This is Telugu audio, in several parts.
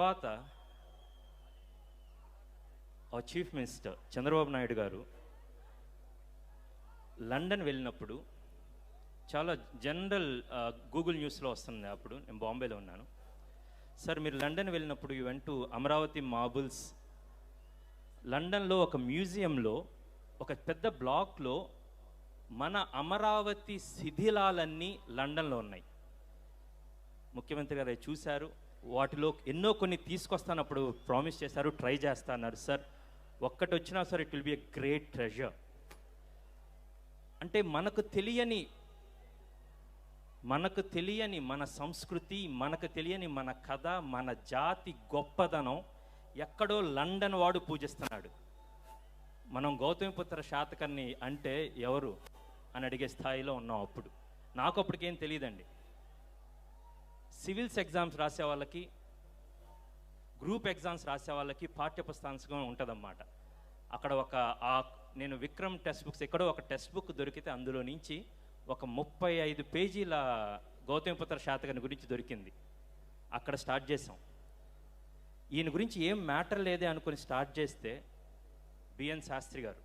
తర్వాత ఆ చీఫ్ మినిస్టర్ చంద్రబాబు నాయుడు గారు లండన్ వెళ్ళినప్పుడు చాలా జనరల్ గూగుల్ న్యూస్లో వస్తుంది అప్పుడు. నేను బాంబేలో ఉన్నాను. సార్ మీరు లండన్ వెళ్ళినప్పుడు యూ వెంట్ అమరావతి మార్బుల్స్. లండన్లో ఒక మ్యూజియంలో ఒక పెద్ద బ్లాక్లో మన అమరావతి శిథిలాలన్నీ లండన్లో ఉన్నాయి. ముఖ్యమంత్రి గారు చూశారు. వాటిలో ఎన్నో కొన్ని తీసుకొస్తానప్పుడు ప్రామిస్ చేశారు ట్రై చేస్తా అన్నారు. సార్ ఒక్కటి వచ్చినా sir it will be a great treasure. అంటే మనకు తెలియని మనకు తెలియని మన సంస్కృతి మనకు తెలియని మన కథ మన జాతి గొప్పదనం ఎక్కడో లండన్ వాడు పూజిస్తున్నాడు. మనం గౌతమిపుత్ర శాతకర్ణి అంటే ఎవరు? అని అడిగే స్థాయిలో ఉన్నాం అప్పుడు. నాకు అప్పటికేం తెలియదండి. సివిల్స్ ఎగ్జామ్స్ రాసే వాళ్ళకి గ్రూప్ ఎగ్జామ్స్ రాసే వాళ్ళకి పాఠ్యపుస్తకం ఉంటుందన్నమాట. అక్కడ ఒక ఆ నేను విక్రమ్ టెక్స్ట్ బుక్స్ ఎక్కడో ఒక టెక్స్ట్ బుక్ దొరికితే అందులో నుంచి ఒక ముప్పై ఐదు పేజీల గౌతమిపుత్ర శాతకని గురించి దొరికింది. అక్కడ స్టార్ట్ చేసాం ఈయన గురించి ఏం మ్యాటర్ లేదే అనుకుని స్టార్ట్ చేస్తే బిఎన్ శాస్త్రి గారు.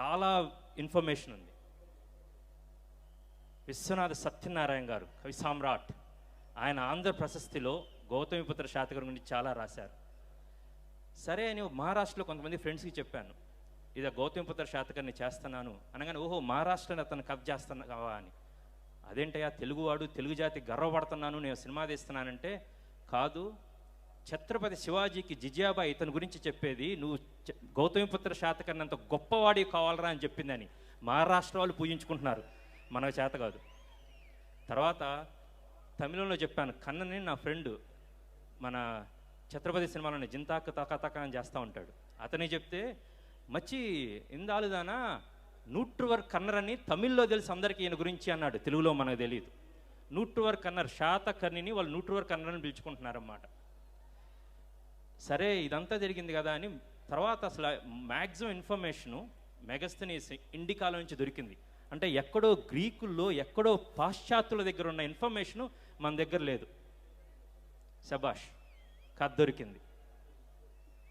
చాలా ఇన్ఫర్మేషన్ ఉంది. విశ్వనాథ సత్యనారాయణ గారు కవి సామ్రాట్. ఆయన ఆంధ్ర ప్రశస్తిలో గౌతమిపుత్ర శాతకర్ణి గురించి చాలా రాశారు. సరే అని మహారాష్ట్రలో కొంతమంది ఫ్రెండ్స్కి చెప్పాను. ఇదే గౌతమిపుత్ర శాతకర్ణి చేస్తున్నాను. అనగానే ఓహో మహారాష్ట్రని అతను కబ్ చేస్తున్నావా? అని. అదేంటయ్యా తెలుగువాడు తెలుగు జాతి గర్వపడుతున్నాను నేను సినిమా తీస్తున్నానంటే కాదు ఛత్రపతి శివాజీకి జిజియాబాయ్ ఇతని గురించి చెప్పేది నువ్వు గౌతమిపుత్ర శాతకర్ణి అంత గొప్పవాడి కావాలరా? అని చెప్పిందని మహారాష్ట్ర వాళ్ళు పూజించుకుంటున్నారు. మనకు చేత కాదు. తర్వాత తమిళంలో చెప్పాను కన్నని నా ఫ్రెండ్ మన ఛత్రపతి సినిమాలోని జింతాక తక తక అని చేస్తూ ఉంటాడు. అతనే చెప్తే మచ్చి ఇందాలుదానా నూట్రువర్ కన్నర్ అని తమిళ్ళో తెలుసు అందరికీ ఈయన గురించి అన్నాడు. తెలుగులో మనకు తెలియదు నూట్రువర్ కన్నర్ శాత శాతకర్ణిని వాళ్ళు నూట్రువర్ కన్నరని పిలుచుకుంటున్నారన్నమాట. సరే ఇదంతా జరిగింది కదా అని తర్వాత అసలు మ్యాక్సిమం ఇన్ఫర్మేషను మెగస్తనీస్ ఇండికాలో నుంచి దొరికింది. అంటే ఎక్కడో గ్రీకుల్లో ఎక్కడో పాశ్చాత్యుల దగ్గర ఉన్న ఇన్ఫర్మేషను మన దగ్గర లేదు. శబాష్ కథ దొరికింది.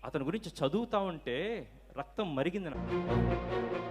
అతని గురించి చదువుతా ఉంటే రక్తం మరిగింది నాకు.